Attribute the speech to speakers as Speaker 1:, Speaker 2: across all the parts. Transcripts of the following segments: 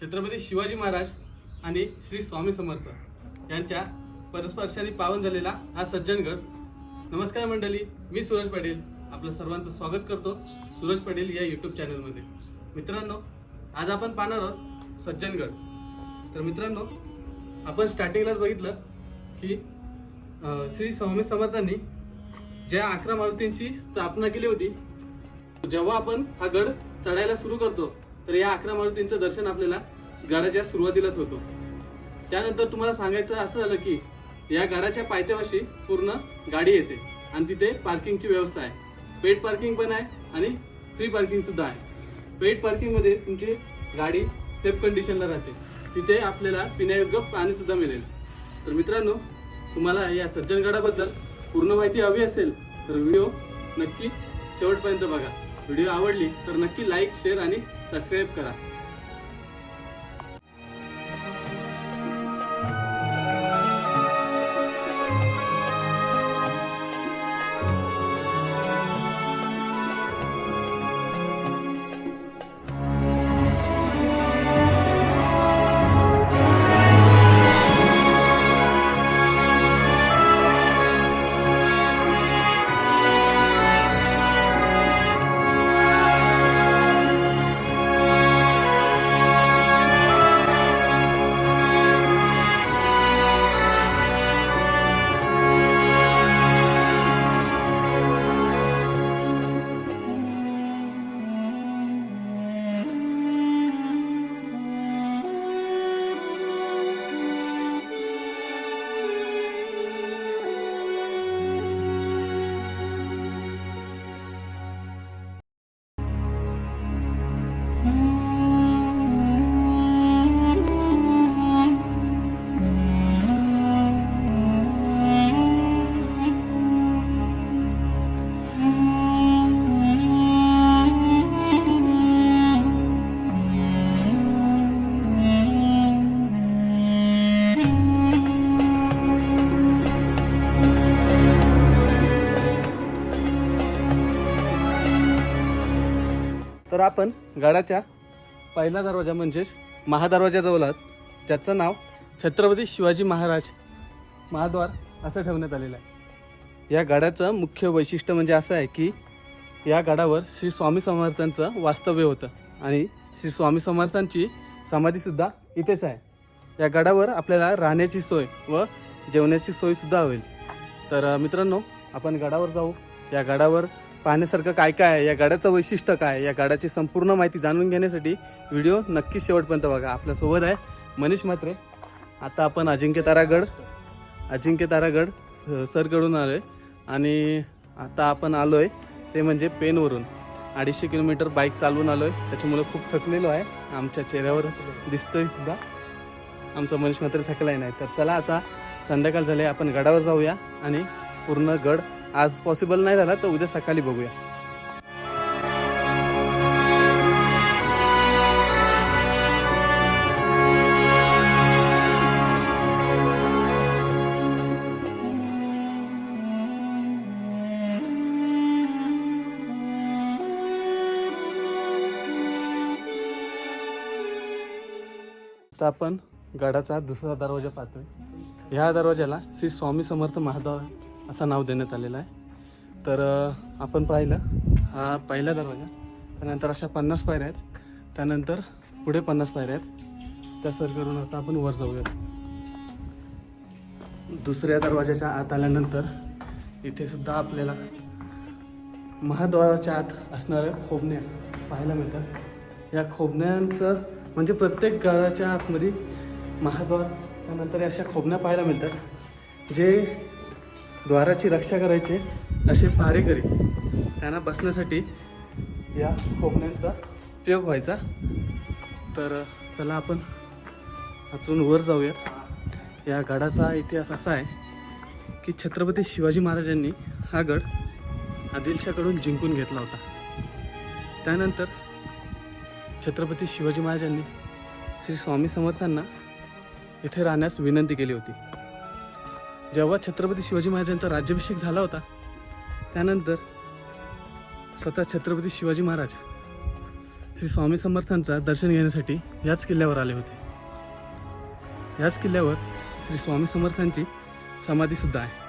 Speaker 1: छत्रपती शिवाजी महाराज आणि श्री स्वामी समर्थ यांच्या परस्पर्शाने पावन झालेला हा सज्जनगड नमस्कार मंडळी मी सूरज पाटील. आपलं सर्वांचं स्वागत करतो सूरज पाटील या यूट्यूब चॅनलमध्ये मित्रांनो आज आपण पाहणार आहोत सज्जनगड तर मित्रांनो आपण स्टार्टिंगलाच बघितलं की श्री स्वामी समर्थांनी ज्या अकरा मारुतींची स्थापना केली होती जेव्हा आपण हा गड चढायला सुरू करतो तर या अकरा मारुतींचं दर्शन आपल्याला गडाच्या सुरुवातीलाच होतो. त्यानंतर तुम्हाला सांगायचं असं झालं की या गडाच्या पायथ्यापाशी पूर्ण गाडी येते आणि तिथे पार्किंगची व्यवस्था आहे. पेड पार्किंग पण आहे आणि फ्री पार्किंग सुद्धा आहे. पेड पार्किंगमध्ये तुमची गाडी सेफ कंडिशनला राहते. तिथे आपल्याला पिण्यायोग्य पाणी सुद्धा मिळेल. तर मित्रांनो तुम्हाला या सज्जनगडाबद्दल पूर्ण माहिती हवी असेल तर व्हिडिओ नक्की शेवटपर्यंत बघा. व्हिडिओ आवडली तर नक्की लाईक शेअर आणि सबस्क्राईब करा. आपण गडाच्या पहिला दरवाजा म्हणजेच महादरवाजाजवळ आहोत. ज्याचं नाव छत्रपती शिवाजी महाराज महाद्वार असं ठेवण्यात आलेलं आहे. या गडाचं मुख्य वैशिष्ट्य म्हणजे असं आहे की या गडावर श्री स्वामी समर्थांचं वास्तव्य होतं आणि श्री स्वामी समर्थांची समाधीसुद्धा इथेच आहे. या गडावर आपल्याला राहण्याची सोय व जेवणाची सोयसुद्धा होईल. तर मित्रांनो आपण गडावर जाऊ. या गडावर पाहण्यासारखं काय काय आहे? या गाड्याचं वैशिष्ट्य काय या गाड्याची संपूर्ण माहिती जाणून घेण्यासाठी व्हिडिओ नक्की शेवटपर्यंत बघा. आपल्यासोबत आहे मनीष म्हात्रे. आता आपण अजिंक्य तारागड अजिंक्य तारागड सरकडून आलो आहे आणि आता आपण आलो आहे ते म्हणजे पेनवरून. अडीचशे किलोमीटर बाईक चालवून आलो आहे त्याच्यामुळे खूप थकलेलो आहे. आमच्या चेहऱ्यावर दिसतोय सुद्धा. आमचा मनीष मात्र थकलाय नाही. तर चला आता संध्याकाळ झाले आपण गडावर जाऊया आणि पूर्ण गड आज पॉसिबल नाही झाला तर उद्या सकाळी बघूया. तर आपण गडाचा दुसरा दरवाजा पाहतोय. ह्या दरवाजाला श्री स्वामी समर्थ महादेव असं नाव देण्यात आलेलं आहे. तर आपण पाहिलं हा पहिला दरवाजा. त्यानंतर अशा पन्नास पायऱ्या आहेत. त्यानंतर पुढे पन्नास पायऱ्या आहेत. त्या सर करून आता आपण वर जाऊया दुसऱ्या दरवाजाच्या आत आल्यानंतर इथे सुद्धा आपल्याला महाद्वाराच्या आत असणाऱ्या खोबण्या पाहायला मिळतात. या खोबण्यांचं म्हणजे प्रत्येक गडाच्या आतमध्ये महाद्वार त्यानंतर अशा खोबण्या पाहायला मिळतात जे द्वाराची रक्षा करायचे असे पारेकरी त्यांना बसण्यासाठी या खोबण्यांचा उपयोग व्हायचा. तर चला आपण अजून वर जाऊयात. या गडाचा इतिहास असा आहे की छत्रपती शिवाजी महाराजांनी हा गड आदिलशाकडून जिंकून घेतला होता. त्यानंतर छत्रपती शिवाजी महाराजांनी श्री स्वामी समर्थांना इथे राहण्यास विनंती केली होती. जेव्हा छत्रपती शिवाजी महाराजांचा राज्याभिषेक झाला होता त्यानंतर स्वतः छत्रपती शिवाजी महाराज श्री स्वामी समर्थांचा दर्शन घेण्यासाठी याच किल्ल्यावर आले होते. याच किल्ल्यावर श्री स्वामी समर्थांची समाधीसुद्धा आहे.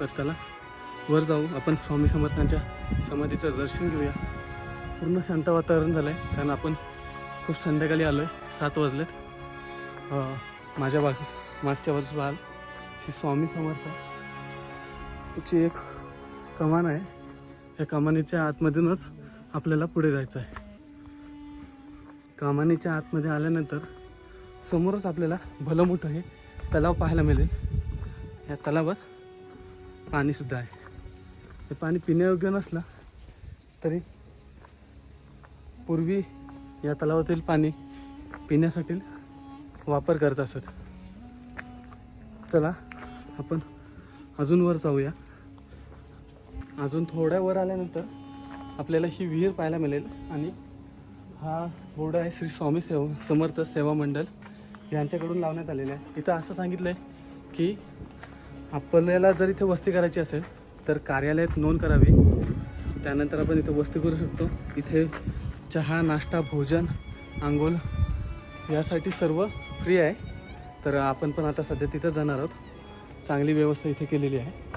Speaker 1: तर चला वर जाऊ आपण स्वामी समर्थांच्या समाधीचं दर्शन घेऊया. पूर्ण शांत वातावरण झालं आहे कारण आपण खूप संध्याकाळी आलो आहे सात वाजलेत. माझ्या बाग मागच्या वर्ष पाहाल श्री स्वामी समर्थ. ची एक कमान आहे. या कमानीच्या आतमधूनच आपल्याला पुढे जायचं आहे. कमानीच्या आतमध्ये आल्यानंतर समोरच आपल्याला भलं मोठं हे तलाव पाहायला मिळेल. या तलावात पाणीसुद्धा आहे. हे पाणी पिण्यायोग्य नसलं तरी पूर्वी या तलावातील पाणी पिण्यासाठी वापर करत असत. चला आपण अजून वर जाऊया. अजून थोड्या वर आल्यानंतर आपल्याला ही विहीर पाहायला मिळेल आणि हा बोर्ड आहे श्री स्वामी सेव समर्थ सेवा मंडळ यांच्याकडून लावण्यात आलेला आहे. इथं असं सांगितलं आहे की आपल्याला जर इथे वस्ती करायची असेल तर कार्यालयात नोंद करावी. त्यानंतर आपण इथं वस्ती करू शकतो. इथे चहा नाश्ता भोजन आंघोळ यासाठी सर्व फ्री आहे. तर आपण पण आता सध्या तिथं जाणार आहोत. चांगली व्यवस्था इथे केलेली आहे.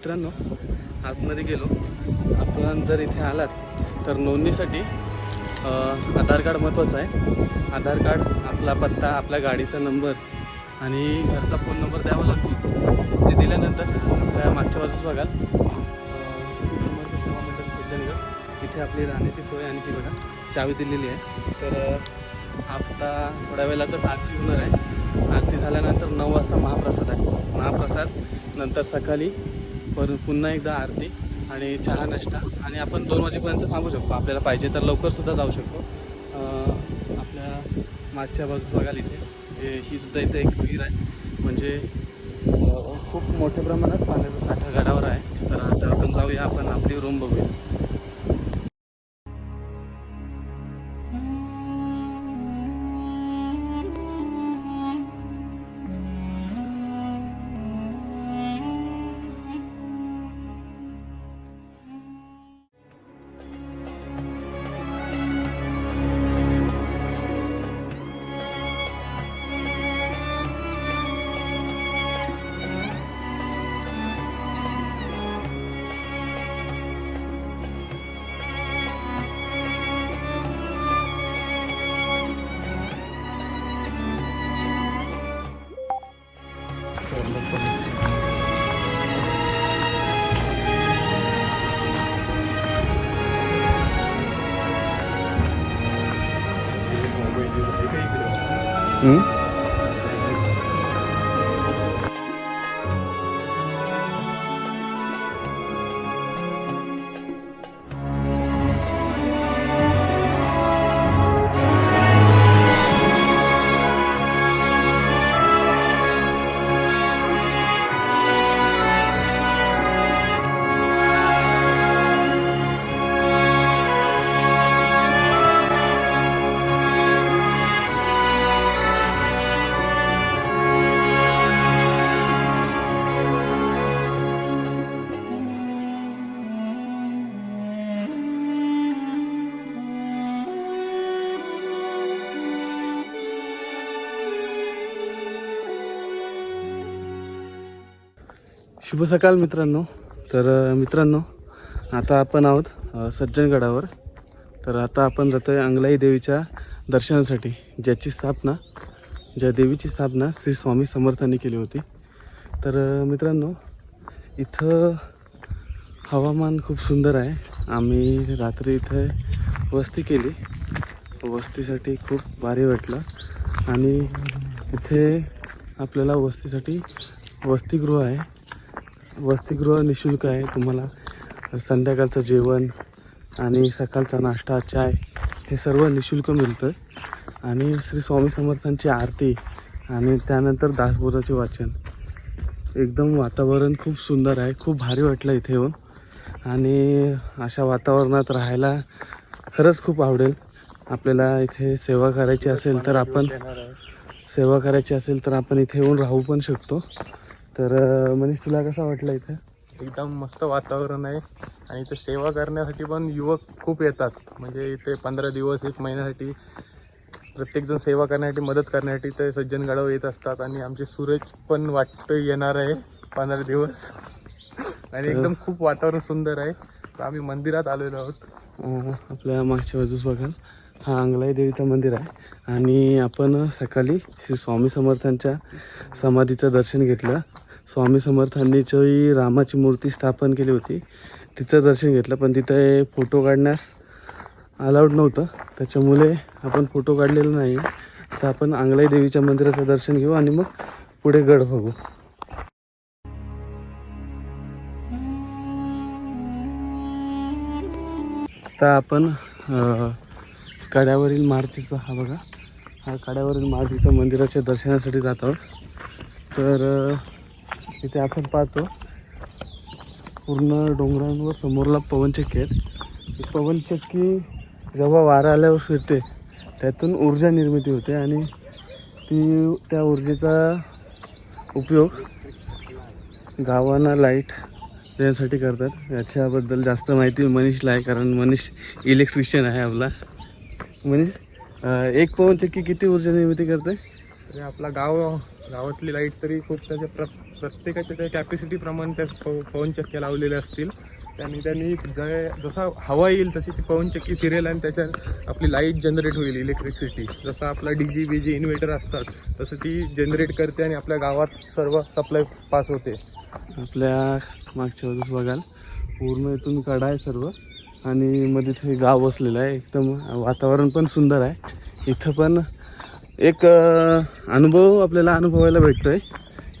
Speaker 1: मित्रांनो आतमध्ये गेलो. आपण जर इथे आलात तर नोंदणीसाठी आधार कार्ड महत्त्वाचं आहे. आधार कार्ड आपला पत्ता आपल्या गाडीचा नंबर आणि घरचा फोन नंबर द्यावा लागतो. ते दिल्यानंतर त्या मागच्या बाजूस बघाल. इथे आपली राहण्याची सोय आणि ती बघा. चावी दिलेली आहे. तर आता थोड्या वेळातच आरती होणार आहे. आरती झाल्यानंतर नऊ वाजता महाप्रसाद आहे. महाप्रसाद नंतर सकाळी पर पुन्हा एकदा आरती आणि चहा नाश्ता. आणि आपण दोन वाजेपर्यंत थांबू शकतो. आपल्याला पाहिजे तर लवकरसुद्धा जाऊ शकतो. आपल्या मागच्या बाजूस बघाल इथे. हे- ही सुद्धा इथे एक विहीर आहे. म्हणजे खूप मोठ्या प्रमाणात पाण्याचा साठा गडावर आहे. तर आता आपण जाऊया आपण आपली रूम बघूया. शुभ सकाळ मित्रांनो. तर मित्रांनो आता आपण आहोत सज्जनगडावर. तर आता आपण जातो आहे अंगलाई देवीच्या दर्शनासाठी ज्याची स्थापना ज्या देवीची स्थापना श्री स्वामी समर्थांनी केली होती. तर मित्रांनो इथं हवामान खूप सुंदर आहे. आम्ही रात्री इथे वस्ती केली. वस्तीसाठी खूप भारी वाटलं. आणि इथे आपल्याला वस्तीसाठी वसतिगृह आहे. वसतिगृह निशुल्क आहे तुम्हाला. संध्याकाळचं जेवण आणि सकाळचा नाश्ता चाय हे सर्व निशुल्क मिळतं. आणि श्री स्वामी समर्थांची आरती आणि त्यानंतर दासबोधाचे वाचन. एकदम वातावरण खूप सुंदर आहे. खूप भारी वाटलं इथे येऊन. आणि अशा वातावरणात राहायला खरंच खूप आवडेल. आपल्याला इथे सेवा करायची असेल तर आपण सेवा करायची असेल तर आपण इथे येऊन राहू पण शकतो. तर मनीष तुला कसं वाटलं इथे?
Speaker 2: एकदम मस्त वातावरण आहे. आणि इथे सेवा करण्यासाठी पण युवक खूप येतात. म्हणजे इथे पंधरा दिवस एक महिन्यासाठी प्रत्येकजण सेवा करण्यासाठी मदत करण्यासाठी ते सज्जनगडावर येत असतात. आणि आमचे सूरज पण वाटतं येणार आहे पंधरा दिवस. आणि एकदम खूप वातावरण सुंदर आहे. तर आम्ही मंदिरात आलेलो आहोत.
Speaker 1: आपल्या मागच्या बाजूस बघाल हा अंगलाई देवीचं मंदिर आहे. आणि आपण सकाळी श्री स्वामी समर्थांच्या समाधीचं दर्शन घेतलं. स्वामी समर्थांनीची रामाची मूर्ती स्थापन केली होती. तिचं दर्शन घेतलं पण तिथे फोटो काढण्यास अलाउड नव्हतं. त्याच्यामुळे आपण फोटो काढलेला नाही. तर आपण आंगलाई देवीच्या मंदिराचं दर्शन घेऊ आणि मग पुढे गड बघू. तर आपण कड्यावरील मारुतीचा हा बघा. हा कड्यावरील मारुतीचं मंदिराच्या दर्शनासाठी जात आहोत. तर इथे आपण पाहतो पूर्ण डोंगरांवर समोरला पवनचक्की आहेत. पवनचक्की जेव्हा वारा आल्यावर फिरते त्यातून ऊर्जा निर्मिती होते आणि ती त्या ऊर्जेचा उपयोग गावांना लाइट देण्यासाठी करतात. याच्याबद्दल जास्त माहिती मनीषला आहे कारण मनीष इलेक्ट्रिशियन आहे आपला. मनीष एक पवनचक्की किती ऊर्जा निर्मिती करते?
Speaker 2: आपला गाव गावातली लाइट तरी खूप त्याच्या प्र प्रत्येकाच्या त्या कॅपॅसिटीप्रमाणे त्या पव पवनचक्क्या लावलेल्या असतील आणि त्यांनी जय जसा हवा येईल तशी ती पवनचक्की फिरेल आणि त्याच्यात आपली लाइट जनरेट होईल इलेक्ट्रिसिटी जसं आपला डी जी बी जी इन्व्हर्टर असतात तसं ती जनरेट करते आणि आपल्या गावात सर्व सप्लाय पास होते.
Speaker 1: आपल्या मागच्या बाजूस बघाल पूर्ण इथून कडा आहे सर्व. आणि मध्ये हे गाव बसलेलं आहे एकदम वातावरण पण सुंदर आहे. इथं पण एक अनुभव आपल्याला अनुभवायला भेटतो आहे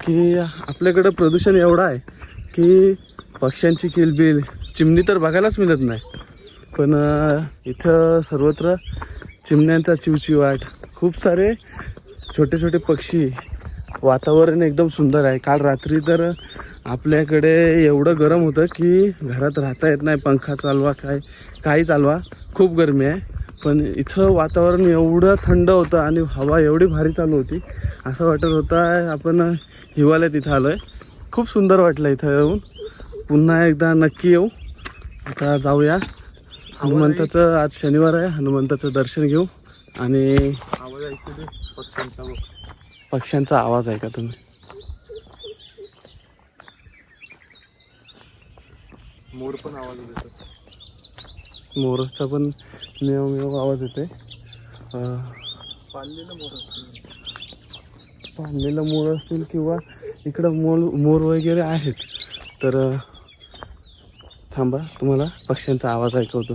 Speaker 1: की आपल्याकडं प्रदूषण एवढं आहे की पक्ष्यांची किलबिल चिमणी तर बघायलाच मिळत नाही. पण इथं सर्वत्र चिमण्यांचा चिवचिवाट खूप सारे छोटे छोटे पक्षी वातावरण एकदम सुंदर आहे. काल रात्री तर आपल्याकडे एवढं गरम होतं की घरात राहता येत नाही पंखा चालवा काय काही चालवा. खूप गरमी आहे. पण इथं वातावरण एवढं थंड होतं आणि हवा एवढी भारी चालू होती. असं वाटत होतं आपण हिवाळ्यात इथं आलो आहे खूप सुंदर वाटलं इथं येऊन. पुन्हा एकदा नक्की येऊ. आता जाऊया. हनुमंताचं आज शनिवार आहे. हनुमंताचं दर्शन घेऊ. आणि
Speaker 2: आवाज ऐकू पक्ष्यांचा
Speaker 1: आवाज आहे का तुम्ही.
Speaker 2: मोर पण आवाज
Speaker 1: मोराचा पण मेव मेव आवाज येते
Speaker 2: पाळलेलं मोर असतील.
Speaker 1: किंवा इकडं मोर मोर वगैरे आहेत तर थांबा तुम्हाला पक्ष्यांचा आवाज ऐकवतो.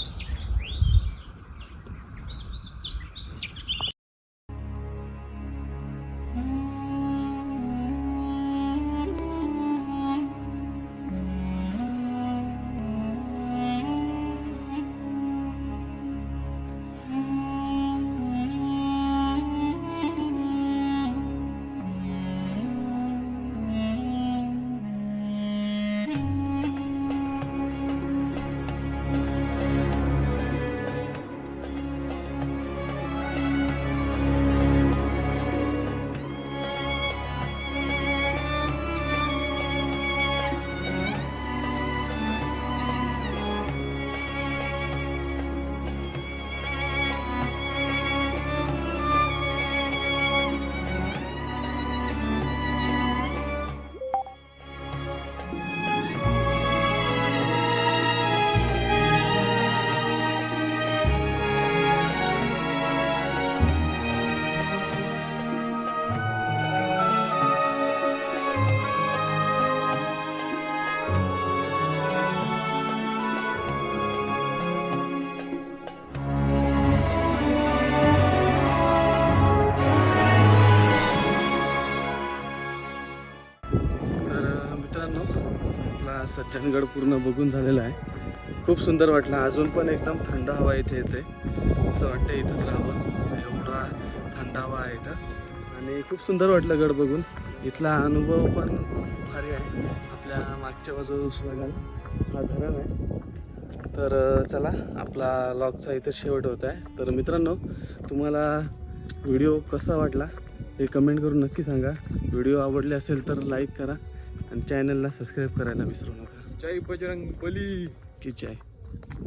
Speaker 1: सज्जनगड पूर्ण बघून झालेला आहे. खूप सुंदर वाटलं. अजून पण एकदम थंड हवा इथे येते. असं वाटतं इथंच राहावं. एवढा थंड हवा आहे इथं. आणि खूप सुंदर वाटलं गड बघून. इथला अनुभव पण खूप भारी आहे. आपल्या मागच्या बाजूस बघाल हा धरण आहे. तर चला आपला लॉगचा इथं शेवट होत आहे. तर मित्रांनो तुम्हाला व्हिडिओ कसा वाटला हे कमेंट करून नक्की सांगा. व्हिडिओ आवडले असेल तर लाईक करा. आणि चॅनलला सबस्क्राईब करायला विसरू नका.
Speaker 2: जय बजरंग बली
Speaker 1: की जय.